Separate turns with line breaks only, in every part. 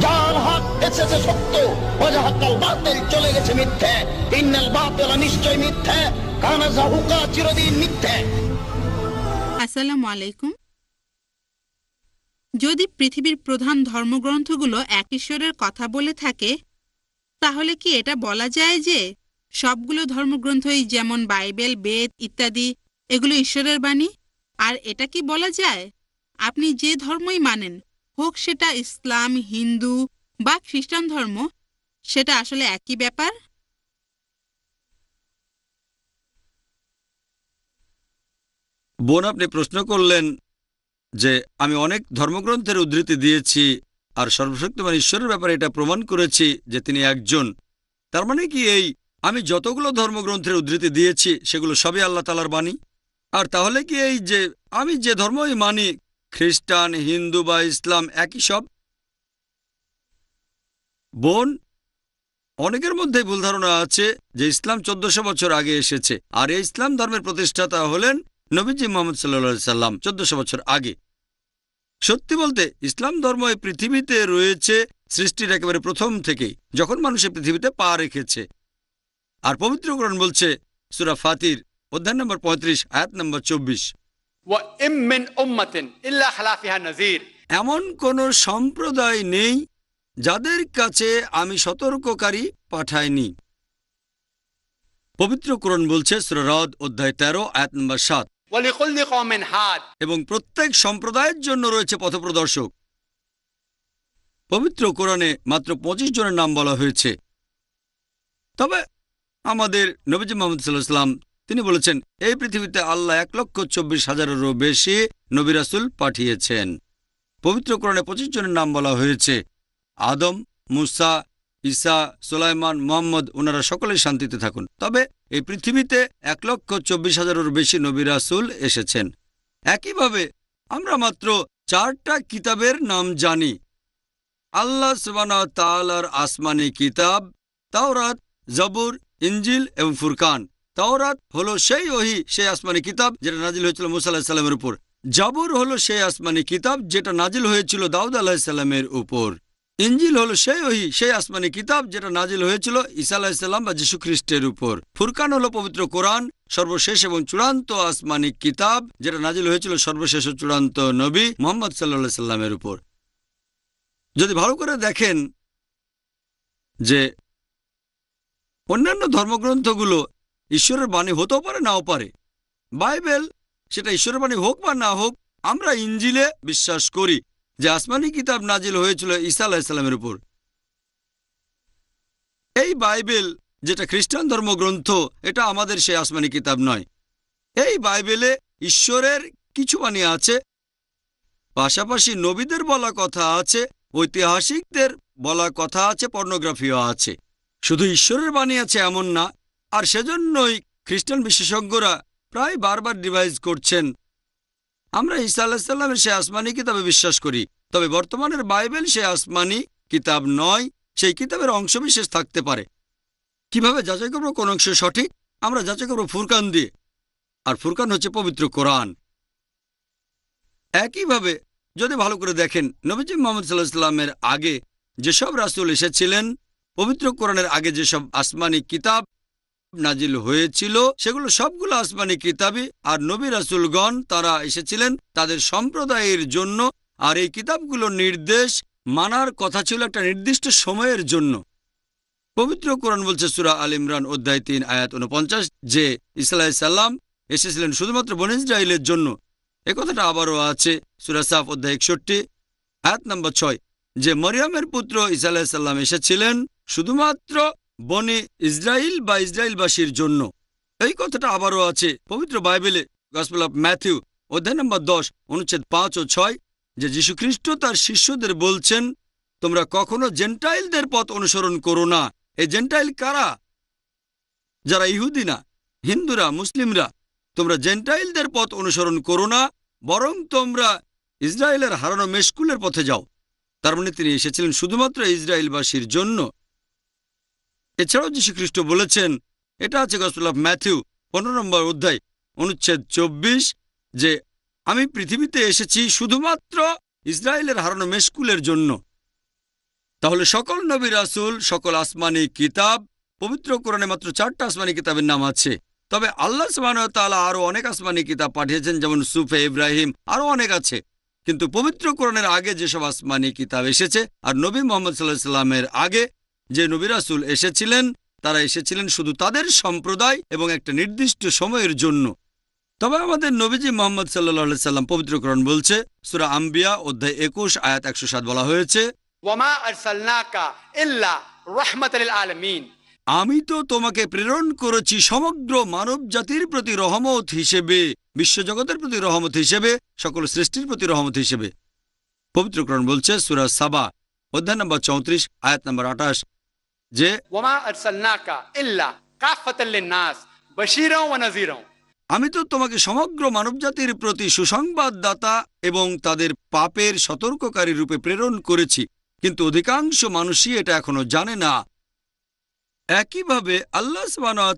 যার এসেছে সত্য ওয়াজাহাক্কাল বাতিল, চলে গেছে মিথ্যে। ইন্নাল বাতিল নিশ্চয় মিথ্যে, কানা জাহুকা চিরদিন মিথ্যে।
আসসালামু আলাইকুম। যদি পৃথিবীর প্রধান ধর্মগ্রন্থগুলো এক ঈশ্বরের কথা বলে থাকে, তাহলে কি এটা বলা যায় যে সবগুলো ধর্মগ্রন্থই যেমন বাইবেল, বেদ ইত্যাদি, এগুলো ঈশ্বরের বাণী? আর এটা কি বলা যায়? আপনি যে ধর্মই মানেন হোক সেটা ইসলাম, হিন্দু বা খ্রিস্টান ধর্ম, সেটা আসলে একই ব্যাপার?
বোন, আপনি প্রশ্ন করলেন যে আমি অনেক ধর্মগ্রন্থের উদ্ধৃতি দিয়েছি আর সর্বশক্তিমান ঈশ্বরের ব্যাপারে এটা প্রমাণ করেছি যে তিনি একজন। তার মানে কি এই আমি যতগুলো ধর্মগ্রন্থের উদ্ধৃতি দিয়েছি, সেগুলো সবই আল্লাহ তালার বাণী? আর তাহলে কি এই যে আমি যে ধর্মই মানি খ্রিস্টান, হিন্দু বা ইসলাম একই সব? বোন, অনেকের মধ্যে ভুল ধারণা আছে যে ইসলাম চোদ্দশো বছর আগে এসেছে। আর এই ইসলাম ধর্মের প্রতিষ্ঠাতা হলেন নবীজি মোহাম্মদ সাল্লা সাল্লাম চোদ্দশো বছর আগে। সত্যি বলতে, ইসলাম ধর্ম এই পৃথিবীতে রয়েছে সৃষ্টির একেবারে প্রথম থেকেই, যখন মানুষের পৃথিবীতে পা রেখেছে। আর পবিত্রকরণ বলছে, সুরা ফাতির, অধ্যায় নম্বর পঁয়ত্রিশ, আয়াত নম্বর চব্বিশ। এমন কোন সম্প্রদায় নেই যাদের কাছে আমি সতর্ককারী পাঠাইনি। পবিত্র কোরণ বলছে সুররদ অধ্যায় তেরো এক নম্বর সাত। এবং প্রত্যেক সম্প্রদায়ের জন্য রয়েছে পথপ্রদর্শক। পবিত্র কোরণে মাত্র ২৫ জনের নাম বলা হয়েছে। তবে আমাদের নবীজ মোহাম্মদ সাল্লাহ তিনি বলেছেন, এই পৃথিবীতে আল্লাহ এক লক্ষ চব্বিশ হাজারেরও বেশি নবিরাসুল পাঠিয়েছেন। পবিত্র কোরআনে পঁচিশ জনের নাম বলা হয়েছে, আদম, মুসা, ঈসা, সোলাইমান, মোহাম্মদ ওনারা সকলেই শান্তিতে থাকুন। তবে এই পৃথিবীতে এক লক্ষ চব্বিশ হাজারের বেশি নবিরাসুল এসেছেন। একইভাবে আমরা মাত্র চারটা কিতাবের নাম জানি। আল্লাহ সুবানা তালার আসমানি কিতাব, তাওরাত, জবুর ইঞ্জিল এবং ফুরকান। তাওরাত হলো সেই ওহি, সেই আসমানি কিতাব যেটা নাজিল হয়েছিল মুসা আলাহিসাল্লামের উপর। জাবুর হলো সেই আসমানি কিতাব যেটা নাজিল হয়েছিল দাউদ আলাহিসাল্লামের উপর। ইঞ্জিল হলো সেই ওহি, সেই আসমানি কিতাব যেটা নাজিল হয়েছিল ঈসা আলাহিসাল্লাম বা খ্রিস্টের উপর। ফুরকান হলো পবিত্র কোরআন, সর্বশেষ এবং চূড়ান্ত আসমানি কিতাব যেটা নাজিল হয়েছিল সর্বশেষ ও চূড়ান্ত নবী মোহাম্মদ সাল্লা সাল্লামের উপর। যদি ভালো করে দেখেন যে অন্যান্য ধর্মগ্রন্থগুলো ঈশ্বরের বাণী হতেও পারে, নাও পারে। বাইবেল সেটা ঈশ্বরের বাণী হোক বা না হোক, আমরা ইঞ্জিলে বিশ্বাস করি যে আসমানি কিতাব নাজিল হয়েছিল ঈসা আলাহিসাল্লামের উপর। এই বাইবেল যেটা খ্রিস্টান ধর্মগ্রন্থ, এটা আমাদের সেই আসমানি কিতাব নয়। এই বাইবেলে ঈশ্বরের কিছু বাণী আছে, পাশাপাশি নবীদের বলা কথা আছে, ঐতিহাসিকদের বলা কথা আছে, পর্নোগ্রাফিও আছে। শুধু ঈশ্বরের বাণী আছে এমন না আর সেজন্যই খ্রিস্টান বিশেষজ্ঞরা প্রায় বারবার ডিভাইস করছেন। আমরা ঈসা আলাহিসাল্লামের সে আসমানি কিতাবে বিশ্বাস করি, তবে বর্তমানের বাইবেল সে আসমানি কিতাব নয়, সেই কিতাবের অংশবিশেষ থাকতে পারে। কীভাবে যাচাই করব, কোন অংশ সঠিক? আমরা যাচাই করব ফুরকান দিয়ে। আর ফুরকান হচ্ছে পবিত্র কোরআন। একইভাবে যদি ভালো করে দেখেন, নবীজি মোহাম্মদ সাল্লাহ সাল্লামের আগে যেসব রাসুল এসেছিলেন, পবিত্র কোরআনের আগে যেসব আসমানি কিতাব নাজিল হয়েছিল, সেগুলো সবগুলো আসমানি কিতাবই। আর নবী রাসুলগণ তারা এসেছিলেন তাদের সম্প্রদায়ের জন্য, আর এই কিতাবগুলোর নির্দেশ মানার কথা ছিল একটা নির্দিষ্ট সময়ের জন্য। পবিত্র কোরআন বলছে সুরা আল ইমরান অধ্যায় তিন, আয়াত উনপঞ্চাশ যে ইসলাহ সাল্লাম এসেছিলেন শুধুমাত্র বন ইসরায়েলের জন্য। এ কথাটা আবারও আছে সুরা সাফ অধ্যায় একষট্টি, আয়াত নম্বর ছয়, যে মরিয়মের পুত্র ইসা আলাহিসাল্লাম এসেছিলেন শুধুমাত্র বনে ইসরায়েল বা ইসরায়েলবাসীর জন্য। এই কথাটা আবারও আছে পবিত্র বাইবেলে গসপেল অফ ম্যাথিউ অধ্যায় নম্বর দশ, অনুচ্ছেদ পাঁচ ও ছয়, যে যীশুখ্রিস্ট তার শিষ্যদের বলছেন, তোমরা কখনো জেন্টাইলদের পথ অনুসরণ করো না। এই জেন্টাইল কারা? যারা ইহুদি না, হিন্দুরা, মুসলিমরা, তোমরা জেন্টাইলদের পথ অনুসরণ করো না, বরং তোমরা ইসরায়েলের হারানো মেশকুলের পথে যাও। তার মানে তিনি এসেছিলেন শুধুমাত্র ইসরায়েলবাসীর জন্য। এছাড়াও যীশুখ্রিস্ট বলেছেন, এটা আছে গসপেল অফ ম্যাথিউ পনেরো নম্বর অধ্যায়, অনুচ্ছেদ চব্বিশ, যে আমি পৃথিবীতে এসেছি শুধুমাত্র ইসরায়েলের হারানো মেশকুলের জন্য। তাহলে সকল নবী রাসুল, সকল আসমানি কিতাব, পবিত্র কোরআনে মাত্র চারটা আসমানি কিতাবের নাম আছে। তবে আল্লাহ তাআলা আরও অনেক আসমানি কিতাব পাঠিয়েছেন, যেমন সুফে ইব্রাহিম আরও অনেক আছে। কিন্তু পবিত্র কোরআনের আগে যেসব আসমানি কিতাব এসেছে, আর নবী মোহাম্মদ সাল্লাহ সাল্লামের আগে যে নবিরাসুল এসেছিলেন তারা এসেছিলেন শুধু তাদের সম্প্রদায় এবং একটা নির্দিষ্ট সময়ের জন্য। তবে আমাদের নবীজি মোহাম্মদ সাল্লা সাল্লাম পবিত্রকরণ বলছে সুরা আম্বিয়া অধ্যায় একুশ আয়াত একশো সাত বলা হয়েছে আমি তো তোমাকে প্রেরণ করেছি সমগ্র মানব জাতির প্রতি রহমত হিসেবে বিশ্বজগতের প্রতি রহমত হিসেবে সকল সৃষ্টির প্রতি রহমত হিসেবে। পবিত্রকরণ বলছে সুরা সাবা অধ্যায় নম্বর চৌত্রিশ আয়াত নম্বর আঠাশ যে আমি তো তোমাকে সমগ্র মানবজাতির প্রতি সুসংবাদদাতা এবং তাদের পাপের সতর্ককারী রূপে প্রেরণ করেছি কিন্তু অধিকাংশ মানুষই এটা এখনও জানে না। একইভাবে আল্লাহ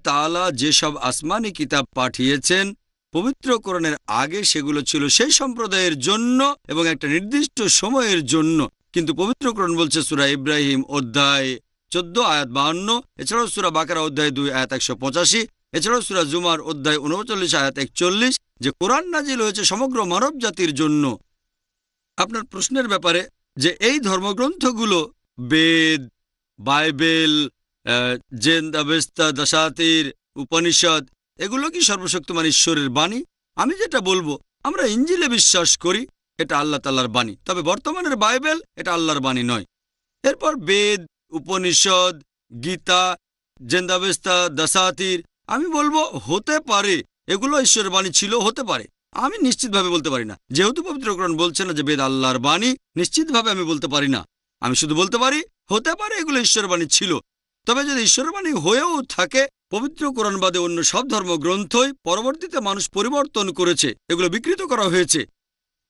তালা যেসব আসমানি কিতাব পাঠিয়েছেন পবিত্র কোরণের আগে সেগুলো ছিল সেই সম্প্রদায়ের জন্য এবং একটা নির্দিষ্ট সময়ের জন্য। কিন্তু পবিত্রকরণ বলছে সুরা ইব্রাহিম অধ্যায় চোদ্দ, আয়াত বাহান্ন, এছাড়াও সুরা বাকারা অধ্যায় দুই, আয়াত একশো পঁচাশি, এছাড়াও সুরা জুমার অধ্যায় উনচল্লিশ আয়াত একচল্লিশ, যে কোরআন নাজিল হয়েছে সমগ্র মানব জাতির জন্য। আপনার প্রশ্নের ব্যাপারে যে এই ধর্মগ্রন্থগুলো Veda, Bible Zend Avesta Dasatir Upanishad, এগুলো কি সর্বশক্তিমান ঈশ্বরের বাণী? আমি যেটা বলব, আমরা ইঞ্জিলে বিশ্বাস করি, এটা আল্লাহ তাল্লার বাণী। তবে বর্তমানের বাইবেল এটা আল্লাহর বাণী নয়। এরপর বেদ উপনিষদ, গীতা, জেন্দাবেস্তা দশাতির আমি বলব হতে পারে, এগুলো ঈশ্বরের বাণী ছিল, হতে পারে। আমি নিশ্চিতভাবে বলতে পারি না। যেহেতু পবিত্রকরণ বলছে না যে বেদ আল্লাহর বাণী, নিশ্চিতভাবে আমি বলতে পারি না। আমি শুধু বলতে পারি, হতে পারে এগুলো ঈশ্বরের বাণী ছিল। তবে যদি ঈশ্বরের বাণী হয়েও থাকে, পবিত্র কোরআন বাদে অন্য সব ধর্মগ্রন্থই পরবর্তীতে মানুষ পরিবর্তন করেছে, এগুলো বিকৃত করা হয়েছে।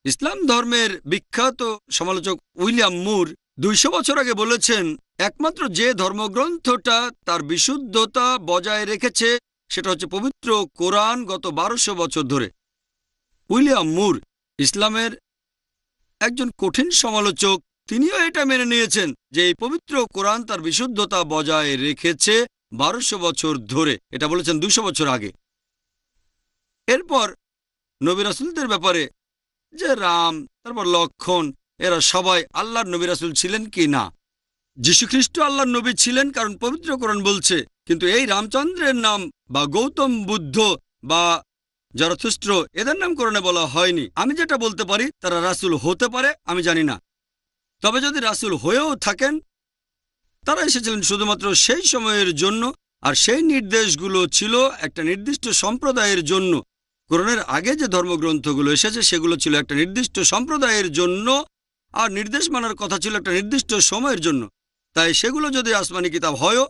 ইসলাম ধর্মের বিখ্যাত সমালোচক উইলিয়াম মুর দুইশো বছর আগে বলেছেন একমাত্র যে ধর্মগ্রন্থটা তার বিশুদ্ধতা বজায় রেখেছে, সেটা হচ্ছে পবিত্র কোরআন গত বারোশো বছর ধরে। উইলিয়াম মুর, ইসলামের একজন কঠিন সমালোচক, তিনিও এটা মেনে নিয়েছেন যে এই পবিত্র কোরআন তার বিশুদ্ধতা বজায় রেখেছে বারোশো বছর ধরে। এটা বলেছেন দুশো বছর আগে। এরপর নবী রাসুলদের ব্যাপারে যে রাম, তারপর লক্ষণ, এরা সবাই আল্লাহর নবী রাসুল ছিলেন কি না? যীশুখ্রিস্ট আল্লাহর নবী ছিলেন কারণ পবিত্র কোরআন বলছে, কিন্তু এই রামচন্দ্রের নাম বা গৌতম বুদ্ধ বা জরথুস্ট্র এদের নাম কোরআনে বলা হয়নি। আমি যেটা বলতে পারি, তারা রাসুল হতে পারে, আমি জানি না। তবে যদি রাসুল হয়েও থাকেন, তারা এসেছিলেন শুধুমাত্র সেই সময়ের জন্য, আর সেই নির্দেশগুলো ছিল একটা নির্দিষ্ট সম্প্রদায়ের জন্য। কোরআনের আগে যে ধর্মগ্রন্থগুলো এসেছে, সেগুলো ছিল একটা নির্দিষ্ট সম্প্রদায়ের জন্য, আর নির্দেশ মানার কথা ছিল একটা নির্দিষ্ট সময়ের জন্য। তাই সেগুলো যদি আসমানি কিতাব হয়ও,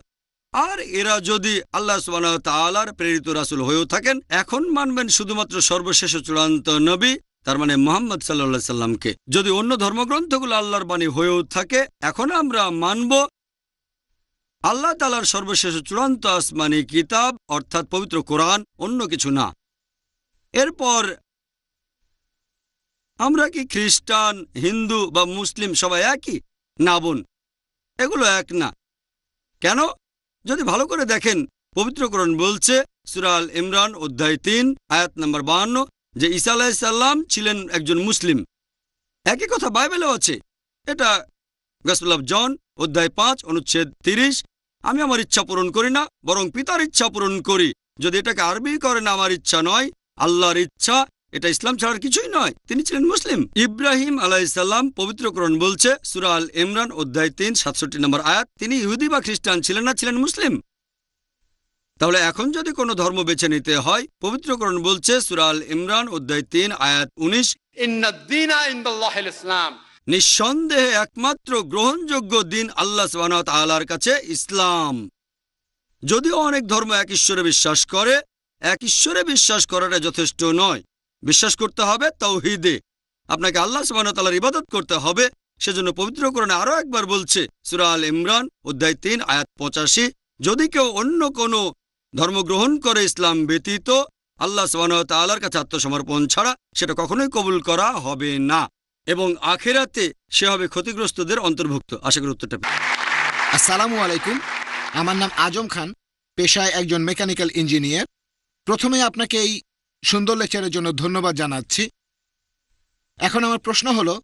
আর এরা যদি আল্লাহ সুবাহ তালার প্রেরিত রাসুল হয়েও থাকেন, এখন মানবেন শুধুমাত্র সর্বশেষ চূড়ান্ত নবী, তার মানে মোহাম্মদ সাল্লা সাল্লামকে। যদি অন্য ধর্মগ্রন্থগুলো আল্লাহর বাণী হয়েও থাকে, এখন আমরা মানব আল্লাহ তালার সর্বশেষ চূড়ান্ত আসমানি কিতাব, অর্থাৎ পবিত্র কোরআন, অন্য কিছু না। এরপর আমরা কি খ্রিস্টান, হিন্দু বা মুসলিম সবাই একই? না বোন। এগুলো এক না। কেন? যদি ভালো করে দেখেন, পবিত্রকরণ বলছে সুরাল ইমরান, অধ্যায় তিন, আয়াত নম্বর বাহান্ন, যে ঈসা আলাহিসাল্লাম ছিলেন একজন মুসলিম। একই কথা বাইবেলেও আছে। এটা গসপেল জন, অধ্যায় পাঁচ, অনুচ্ছেদ তিরিশ, আমি আমার ইচ্ছা পূরণ করি না, বরং পিতার ইচ্ছা পূরণ করি। যদি এটাকে আরবি করেন আমার ইচ্ছা নয়, আল্লাহর ইচ্ছা এটা ইসলাম ছাড়ার কিছুই নয়। তিনি ছিলেন মুসলিম। ইব্রাহিম আলাইসাল্লাম পবিত্রকরণ বলছে সুরাল ইমরান অধ্যায় তিন সাতষট্টি নম্বর আয়াত তিনি ইহুদি বা খ্রিস্টান ছিলেন না ছিলেন মুসলিম। তাহলে এখন যদি কোনো ধর্ম বেছে নিতে হয় পবিত্রকরণ বলছে সুরাল ইমরান অধ্যায় তিন আয়াত উনিশ
ইসলাম।
নিঃসন্দেহে একমাত্র গ্রহণযোগ্য দিন আল্লাহ সবানত আলার কাছে ইসলাম। যদিও অনেক ধর্ম এক ঈশ্বরে বিশ্বাস করে এক ঈশ্বরে বিশ্বাস করাটা যথেষ্ট নয়। বিশ্বাস করতে হবে, তৌহিদে। আপনাকে আল্লাহ সুবাহতালার ইবাদত করতে হবে। সেজন্য পবিত্রকরণে আরও একবার বলছে, সুরা আল ইমরান, অধ্যায় তিন, আয়াত পঁচাশি, যদি কেউ অন্য কোনো ধর্ম গ্রহণ করে ইসলাম ব্যতীত আল্লাহ সুবাহ তাল্লার কাছে আত্মসমর্পণ ছাড়া, সেটা কখনোই কবুল করা হবে না। এবং আখেরাতে সে হবে ক্ষতিগ্রস্তদের অন্তর্ভুক্ত। আশা করি উত্তরটা
আসসালামু আলাইকুম। আমার নাম আজম খান, পেশায় একজন মেকানিক্যাল ইঞ্জিনিয়ার। প্রথমে আপনাকে এই সুন্দর লেকচারের জন্য ধন্যবাদ জানাচ্ছি। এখন আমার প্রশ্ন হলো,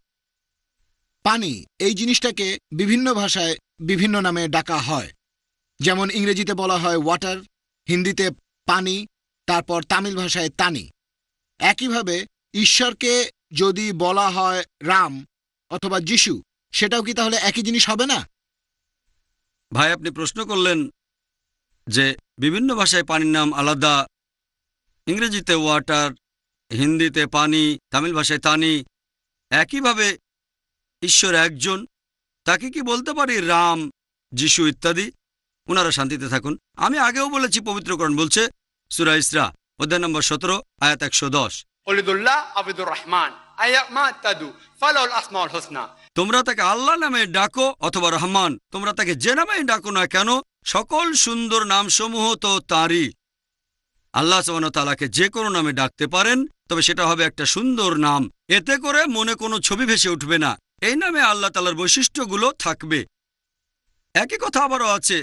পানি এই জিনিসটাকে বিভিন্ন ভাষায় বিভিন্ন নামে ডাকা হয়। যেমন ইংরেজিতে বলা হয় ওয়াটার হিন্দিতে পানি, তারপর তামিল ভাষায় তানি। একইভাবে ঈশ্বরকে যদি বলা হয় রাম অথবা যিশু, সেটাও কি তাহলে একই জিনিস হবে না?
ভাই, আপনি প্রশ্ন করলেন যে বিভিন্ন ভাষায় পানির নাম আলাদা ইংরেজিতে ওয়াটার হিন্দিতে পানি তামিল ভাষায় তানি একইভাবে ঈশ্বর একজন তাকে কি বলতে পারি? রাম যিশু ইত্যাদি। ওনারা শান্তিতে থাকুন। আমি আগেও বলেছি পবিত্রকরণ বলছে সুরা ইসরা অধ্যায় নম্বর সতেরো আয়াত একশো দশ।
রহমান
তোমরা তাকে আল্লাহ নামে ডাকো অথবা রহমান তোমরা তাকে যে নামে ডাকো না কেন সকল সুন্দর নামসমূহ তো তাঁরই। আল্লাহ তালাকে যে কোনো নামে ডাকতে পারেন, তবে সেটা হবে একটা সুন্দর নাম। এতে করে মনে কোনো ছবি ভেসে উঠবে না। এই নামে আল্লাহ তালার বৈশিষ্ট্যগুলো থাকবে। একই কথা আবারও আছে।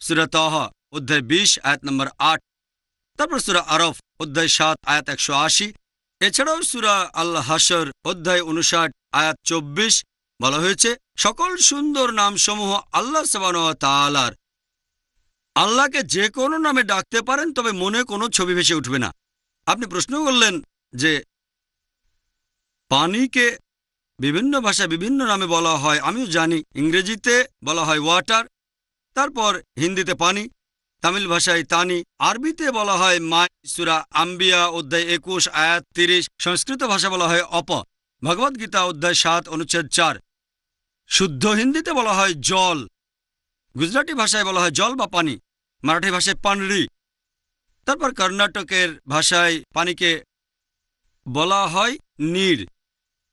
সুরা তাহা অধ্যায় বিশ, আয়াত নম্বর আট। তারপর সুরা আরফ, অধ্যায় সাত, আয়াত একশো আশি। এছাড়াও সুরা আল্লাহ হাসর অধ্যায় উনষাট আয়াত চব্বিশ বলা হয়েছে, সকল সুন্দর নামসমূহ আল্লাহ সবান তালার আল্লাহকে যে কোনো নামে ডাকতে পারেন, তবে মনে কোনো ছবি ভেসে উঠবে না। আপনি প্রশ্ন করলেন যে পানিকে বিভিন্ন ভাষায় বিভিন্ন নামে বলা হয়, আমিও জানি। ইংরেজিতে বলা হয় ওয়াটার, তারপর হিন্দিতে পানি, তামিল ভাষায় তানি, আরবিতে বলা হয় মাই, সুরা, আম্বিয়া, অধ্যায় একুশ, আয়াত তিরিশ, সংস্কৃত ভাষা বলা হয় অপ, ভগবদ্গীতা অধ্যায় সাত, অনুচ্ছেদ চার। শুদ্ধ হিন্দিতে বলা হয় জল। গুজরাটি ভাষায় বলা হয় জল বা পানি, মারাঠি ভাষায় পানরি। তারপর কর্ণাটকের ভাষায় পানিকে বলা হয় নীর,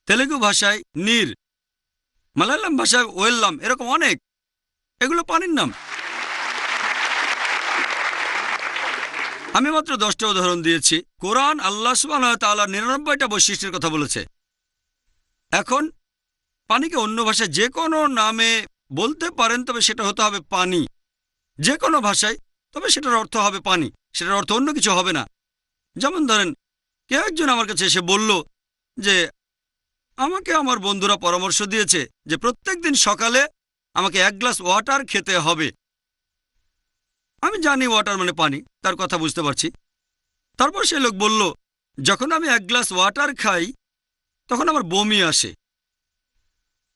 তেলেগু ভাষায় নীর, মালায়ালাম ভাষায় ওয়েল্লাম, এরকম অনেক। এগুলো পানির নাম। আমি মাত্র দশটা উদাহরণ দিয়েছি। কোরআন আল্লাহ সুবাহ তাল্লাহ নিরানব্বইটা বৈশিষ্ট্যের কথা বলেছে। এখন পানিকে অন্য ভাষায় যে কোনো নামে বলতে পারেন, তবে সেটা হতে হবে পানি। যে কোনো ভাষায়, তবে সেটার অর্থ হবে পানি। সেটার অর্থ অন্য কিছু হবে না। যেমন ধরেন, কেউ একজন আমার কাছে এসে বলল যে, আমাকে আমার বন্ধুরা পরামর্শ দিয়েছে যে প্রত্যেক দিন সকালে আমাকে এক গ্লাস ওয়াটার খেতে হবে। আমি জানি ওয়াটার মানে পানি, তার কথা বুঝতে পারছি। তারপর সে লোক বলল, যখন আমি এক গ্লাস ওয়াটার খাই, তখন আমার বমি আসে।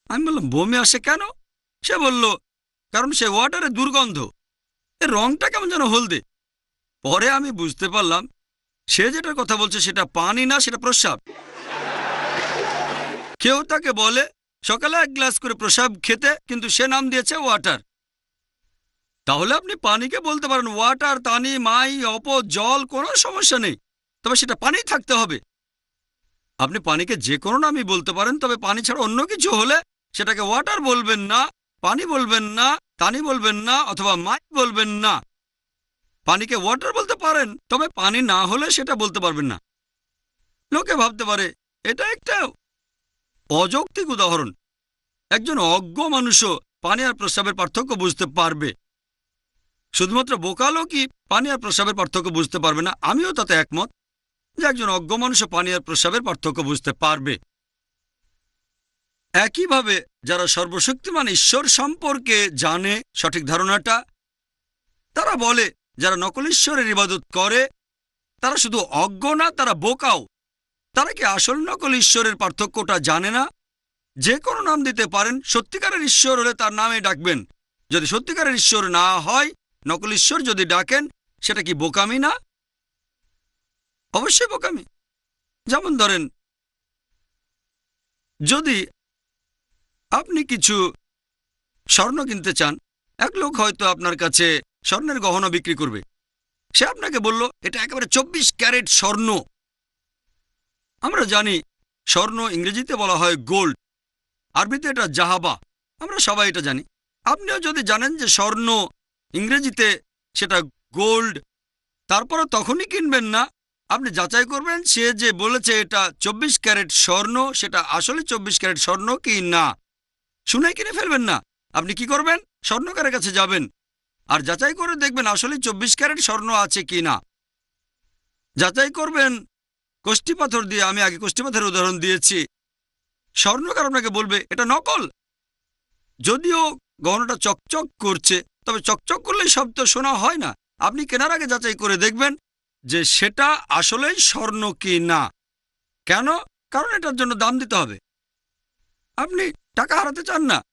আমি বললাম, বমি আসে কেন? সে বলল, কারণ সে ওয়াটারের দুর্গন্ধ। এর রংটা কেমন যেন হলদে। পরে আমি বুঝতে পারলাম, সে যেটার কথা বলছে সেটা পানি না, সেটা প্রস্রাব কেউ তাকে বলে, সকালে এক গ্লাস করে প্রসাব খেতে, কিন্তু সে নাম দিয়েছে ওয়াটার তাহলে আপনি পানিকে বলতে পারেন ওয়াটার তানি, মাই অপ জল, কোনো সমস্যা নেই। তবে সেটা পানি থাকতে হবে। আপনি পানিকে যে কোনো নামই বলতে পারেন, তবে পানি ছাড়া অন্য কিছু হলে সেটাকে ওয়াটার বলবেন না। পানি বলবেন না তানি বলবেন না অথবা মাই বলবেন না। পানিকে ওয়াটার বলতে পারেন, তবে পানি না হলে সেটা বলতে পারবেন না। লোকে ভাবতে পারে, এটা একটা অযৌক্তিক উদাহরণ। একজন অজ্ঞ মানুষও পানি আর প্রস্রাবের পার্থক্য বুঝতে পারবে। শুধুমাত্র বোকা লোকই পানি আর প্রস্রাবের পার্থক্য বুঝতে পারবে না, আমিও তাতে একমত যে একজন অজ্ঞ মানুষও পানি আর প্রস্রাবের পার্থক্য বুঝতে পারবে। একইভাবে যারা সর্বশক্তিমান ঈশ্বর সম্পর্কে জানে সঠিক ধারণাটা, তারা বলে যারা নকল ঈশ্বরের ইবাদত করে, তারা শুধু অজ্ঞ না, তারা বোকাও। তারা কি আসল নকল ঈশ্বরের পার্থক্যটা জানে না? যে কোনো নাম দিতে পারেন, সত্যিকারের ঈশ্বর হলে তার নামে ডাকবেন। যদি সত্যিকারের ঈশ্বর না হয়, নকল ঈশ্বর যদি ডাকেন, সেটা কি বোকামি না? অবশ্যই বোকামি। যেমন ধরেন, যদি আপনি কিছু স্বর্ণ কিনতে চান। এক লোক হয়তো আপনার কাছে স্বর্ণের গহনা বিক্রি করবে। সে আপনাকে বলল, এটা একেবারে চব্বিশ ক্যারেট স্বর্ণ। আমরা জানি স্বর্ণ ইংরেজিতে বলা হয় গোল্ড, আরবিতে এটা জাহাবা। আমরা সবাই এটা জানি। আপনিও যদি জানেন যে স্বর্ণ ইংরেজিতে সেটা গোল্ড তারপরে তখনই কিনবেন না। আপনি যাচাই করবেন, সে যে বলেছে এটা চব্বিশ ক্যারেট স্বর্ণ, সেটা আসলে চব্বিশ ক্যারেট স্বর্ণ কি না। শুনে কিনে ফেলবেন না। আপনি কি করবেন? স্বর্ণকারের কাছে যাবেন। আর যাচাই করে দেখবেন আসলে চব্বিশ ক্যারেট স্বর্ণ আছে কি না যাচাই করবেন। কোষ্টি পাথর দিয়ে আমি আগে কোষ্টি পাথরের উদাহরণ দিয়েছি। স্বর্ণকার আপনাকে বলবে, এটা নকল। যদিও গহনাটা চকচক করছে, তবে চকচক করলেই শব্দ শোনা হয় না। আপনি কেনার আগে যাচাই করে দেখবেন যে সেটা আসলেই স্বর্ণ কি না কেন? কারণ এটার জন্য দাম দিতে হবে। আপনি টাকা হারাতে চান না।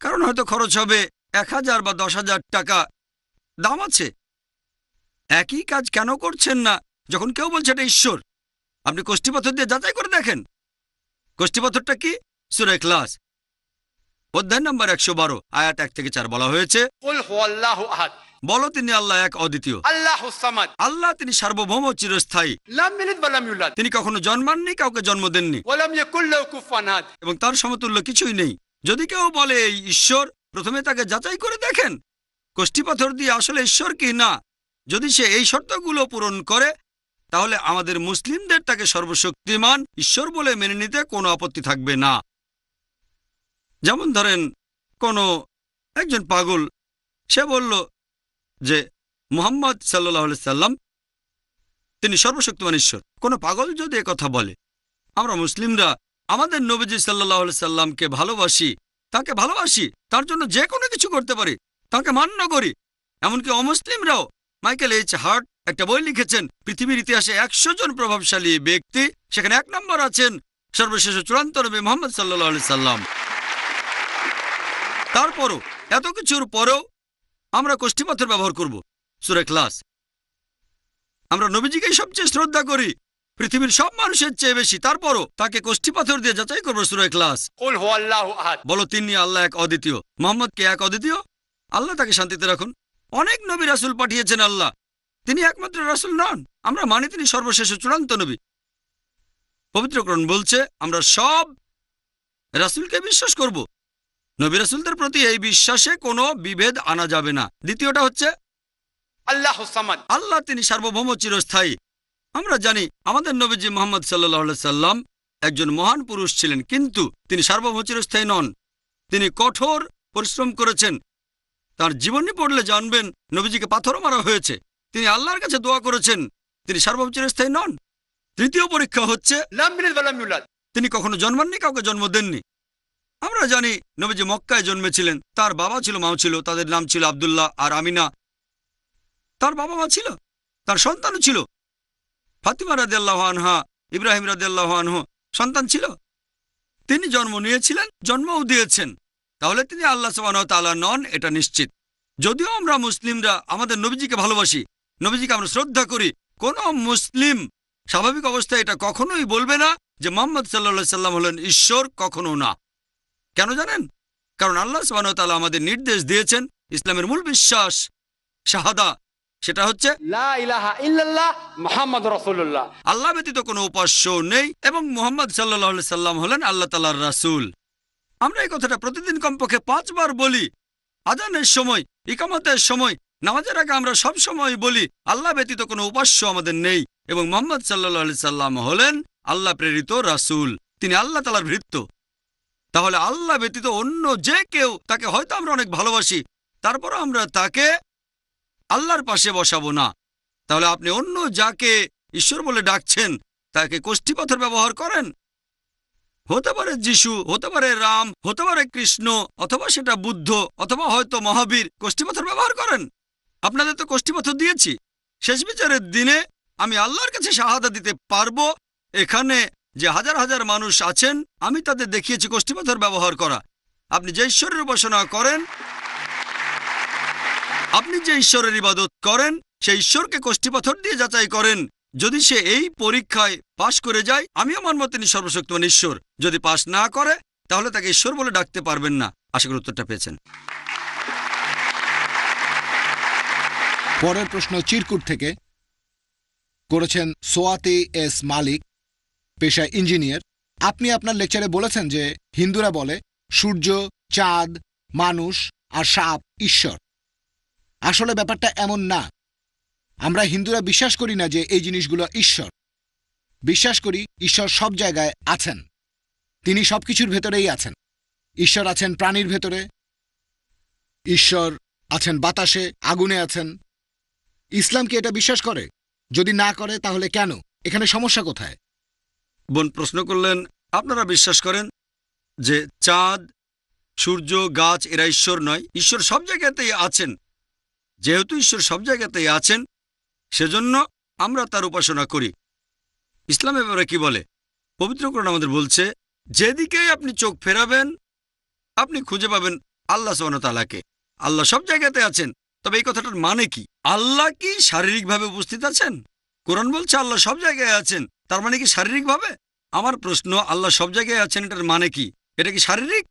কারণ হয়তো খরচ হবে এক হাজার বা দশ হাজার টাকা। দাম আছে। একই কাজ কেন করছেন না? যখন কেউ বলছে এটা ঈশ্বর, আপনি কোষ্ঠীপাথর দিয়ে যাচাই করে দেখেন। কোষ্ঠীপাথরটা কি? সুরে ক্লাস অধ্যায় নম্বর একশো বারো, আয়াত এক থেকে চার বলা হয়েছে বলো তিনি আল্লাহ এক অদ্বিতীয়।
আল্লাহ
আল্লাহ তিনি সার্বভৌম চিরস্থায়ী। তিনি কখনো জন্মাননি কাউকে জন্ম দেননি। এবং তার সমতুল্য কিছুই নেই। যদি কেউ বলে এই ঈশ্বর প্রথমে তাকে যাচাই করে দেখেন। কোষ্ঠী পাথর দিয়ে আসলে ঈশ্বর কি? না। যদি সে এই শর্তগুলো পূরণ করে তাহলে আমাদের মুসলিমদের তাকে সর্বশক্তিমান ঈশ্বর বলে মেনে নিতে কোনো আপত্তি থাকবে না। যেমন ধরেন কোনো একজন পাগল সে বলল যে মুহাম্মদ সাল্লাহ সাল্লাম তিনি সর্বশক্তিমান ঈশ্বর। কোনো পাগল যদি কথা বলে, আমরা মুসলিমরা আমাদের নবীজি সাল্লাহ সাল্লামকে ভালোবাসি, তাকে ভালোবাসি, তার জন্য যে কোনো কিছু করতে পারি, তাকে মান্য করি। এমনকি অমুসলিমরাও মাইকেল এইচ হার্ট একটা বই লিখেছেন, পৃথিবীর ইতিহাসে একশো জন প্রভাবশালী ব্যক্তি, সেখানে এক নম্বর আছেন সর্বশেষ চূড়ান্ত নবী মোহাম্মদ সাল্লাহ সাল্লাম। তারপরও, এত কিছুর পরেও আমরা কোষ্ঠীপাথর ব্যবহার করব। সুরে ক্লাস আমরা নবীজিকেই সবচেয়ে শ্রদ্ধা করি। পৃথিবীর সব মানুষের চেয়ে বেশি। তারপরও তাকে কোষ্ঠীপাথর দিয়ে যাচাই করব সুরে ক্লাস বলো তিনি আল্লাহ এক অদ্বিতীয়। মোহাম্মদকে এক অদ্বিতীয়? আল্লাহ তাকে শান্তিতে রাখুন। অনেক নবী রাসুল পাঠিয়েছেন আল্লাহ। তিনি একমাত্র রাসুল নন। আমরা মানি তিনি সর্বশেষ চূড়ান্ত নবী। পবিত্রকরণ বলছে আমরা সব রাসুলকে বিশ্বাস করব। নবী রাসুলদের প্রতি এই বিশ্বাসে কোনো বিভেদ আনা যাবে না। দ্বিতীয়টা হচ্ছে
আল্লাহ
আল্লাহ তিনি সার্বভৌম চিরস্থায়ী। আমরা জানি আমাদের নবীজি মোহাম্মদ সাল্লা সাল্লাম একজন মহান পুরুষ ছিলেন কিন্তু তিনি সার্বভৌম চিরস্থায়ী নন। তিনি কঠোর পরিশ্রম করেছেন। তার জীবনী পড়লে জানবেন নবীজিকে পাথর মারা হয়েছে। তিনি আল্লাহর কাছে দোয়া করেছেন তিনি সার্বভৌম চিরস্থায়ী নন। তৃতীয় পরীক্ষা হচ্ছে তিনি কখনো জন্মাননি কাউকে জন্ম দেননি। আমরা জানি নবীজি মক্কায় জন্মেছিলেন। তার বাবা ছিল, মাও ছিল, তাদের নাম ছিল আবদুল্লাহ আর আমিনা। তার বাবা মা ছিল, তার সন্তানও ছিল। ফাতিমা রাদিয়াল্লাহ আনহা, ইব্রাহিম রাদিয়াল্লাহ আনহু সন্তান ছিল। তিনি জন্ম নিয়েছিলেন, জন্মও দিয়েছেন। তাহলে তিনি আল্লাহ তাআলা নন, এটা নিশ্চিত। যদিও আমরা মুসলিমরা আমাদের নবীজিকে ভালোবাসি, নবীজিকে আমরা শ্রদ্ধা করি, কোন মুসলিম স্বাভাবিক অবস্থায় এটা কখনোই বলবে না যে মোহাম্মদ সাল্লা সাল্লাম হলেন ঈশ্বর, কখনো না। কেন জানেন? কারণ আল্লাহ সুবাহতাল্লাহ আমাদের নির্দেশ দিয়েছেন ইসলামের মূল বিশ্বাস শাহাদা সেটা হচ্ছে আল্লাহ ব্যতীত কোনো উপাস্য নেই এবং মোহাম্মদ সাল্লাহ সাল্লাম হলেন আল্লাহ তালার রাসূল। আমরা এই কথাটা প্রতিদিন কমপক্ষে পাঁচবার বলি। আজানের সময় ইকামতের সময় নামাজের আগে আমরা সব সময় বলি আল্লাহ ব্যতীত কোনো উপাস্য আমাদের নেই এবং মোহাম্মদ সাল্লাহ সাল্লাম হলেন আল্লাহ প্রেরিত রাসূল। তিনি আল্লাহ তালার ভৃত্য। তাহলে আল্লাহ ব্যতীত অন্য যে কেউ তাকে হয়তো আমরা অনেক ভালোবাসি তারপরও আমরা তাকে আল্লাহর পাশে বসাবো না। তাহলে আপনি অন্য যাকে ঈশ্বর বলে ডাকছেন, তাকে কোষ্ঠীপথর ব্যবহার করেন? হতে পারে যিশু, হতে পারে রাম, হতে পারে কৃষ্ণ, অথবা সেটা বুদ্ধ, অথবা হয়তো মহাবীর কোষ্ঠীপথর ব্যবহার করেন? আপনাদের তো কোষ্ঠীপথর দিয়েছি। শেষ বিচারের দিনে আমি আল্লাহর কাছে শাহাদা দিতে পারব, এখানে যে হাজার হাজার মানুষ আছেন, আমি তাদের দেখিয়েছি কোষ্ঠীপথর ব্যবহার করা। আপনি যে ঈশ্বরের উপাসনা করেন, আপনি যে ঈশ্বরের ইবাদত করেন, সেই ঈশ্বরকে কোষ্ঠীপাথর দিয়ে যাচাই করেন। যদি সে এই পরীক্ষায় পাশ করে যায়, আমিও মানব তিনি সর্বশক্তিমান ঈশ্বর। যদি পাশ না করে, তাহলে তাকে ঈশ্বর বলে ডাকতে পারবেন না। আশা করি উত্তরটা পেয়েছেন।
পরের প্রশ্ন চিরকুট থেকে করেছেন সোয়াতি এস মালিক। পেশায় ইঞ্জিনিয়ার। আপনি আপনার লেকচারে বলেছেন যে হিন্দুরা বলে, সূর্য, চাঁদ, মানুষ আর সাপ ঈশ্বর। আসলে ব্যাপারটা এমন না। আমরা হিন্দুরা বিশ্বাস করি না যে এই জিনিসগুলো ঈশ্বর। বিশ্বাস করি ঈশ্বর সব জায়গায় আছেন। তিনি সবকিছুর ভেতরেই আছেন। ঈশ্বর আছেন প্রাণীর ভেতরে। ঈশ্বর আছেন বাতাসে, আগুনে আছেন। ইসলাম কি এটা বিশ্বাস করে? যদি না করে, তাহলে কেন? এখানে সমস্যা কোথায়?
বোন প্রশ্ন করলেন, আপনারা বিশ্বাস করেন যে চাঁদ, সূর্য, গাছ এরা ঈশ্বর নয়? ঈশ্বর সব জায়গাতেই আছেন। যেহেতু ঈশ্বর সব জায়গাতেই আছেন, সেজন্য আমরা তার উপাসনা করি। ইসলাম ব্যাপারে কি বলে? পবিত্রকরণ আমাদের বলছে যেদিকেই আপনি চোখ ফেরাবেন, আপনি খুঁজে পাবেন আল্লাহ তালাকে আল্লাহ সব জায়গাতে আছেন। তবে এই কথাটার মানে কি? আল্লাহ কি শারীরিকভাবে উপস্থিত আছেন? কোরআন বলছে আল্লাহ সব জায়গায় আছেন। তার মানে কি শারীরিকভাবে? আমার প্রশ্ন, আল্লাহ সব জায়গায় আছেন, এটার মানে কি? এটা কি শারীরিক?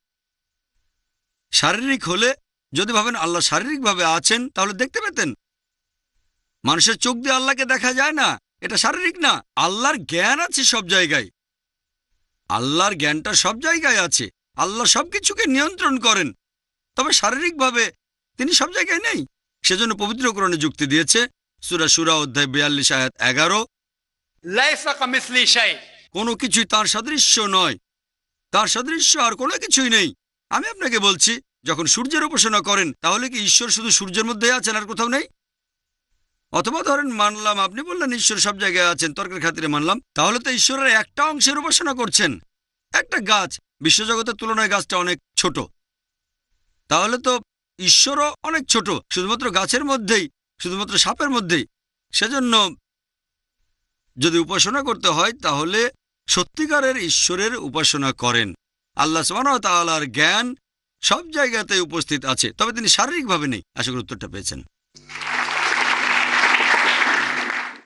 শারীরিক হলে যদি ভাবেন আল্লাহ শারীরিকভাবে আছেন, তাহলে দেখতে পেতেন। মানুষের চোখ দিয়ে আল্লাহকে দেখা যায় না, এটা শারীরিক না। আল্লাহর জ্ঞান আছে সব জায়গায়। আল্লাহর জ্ঞানটা সব জায়গায় আছে। আল্লাহ সবকিছুকে নিয়ন্ত্রণ করেন। তবে শারীরিকভাবে তিনি সব জায়গায় নেই। সেজন্য পবিত্রকরণে যুক্তি দিয়েছে সুরা সুরা অধ্যায় বিয়াল্লিশ আয়াত এগারো। কোনো কিছুই তার সাদৃশ্য নয়। তার সাদৃশ্য আর কোনো কিছুই নেই। আমি আপনাকে বলছি যখন সূর্যের উপাসনা করেন তাহলে কি ঈশ্বর শুধু সূর্যের মধ্যে আছেন আর কোথাও নেই? অথবা ধরেন মানলাম আপনি বললেন ঈশ্বর সব জায়গায় আছেন তর্কের খাতিরে মানলাম তাহলে তো ঈশ্বরের একটা অংশের উপাসনা করছেন। একটা গাছ বিশ্বজগতের তুলনায় গাছটা অনেক ছোট। তাহলে তো ঈশ্বরও অনেক ছোট শুধুমাত্র গাছের মধ্যেই। শুধুমাত্র সাপের মধ্যেই। সেজন্য যদি উপাসনা করতে হয়, তাহলে সত্যিকারের ঈশ্বরের উপাসনা করেন। আল্লাহ তাআলার জ্ঞান সব জায়গাতে উপস্থিত আছে, তবে তিনি শারীরিকভাবে নেই। আশা করি উত্তরটা পেয়েছেন।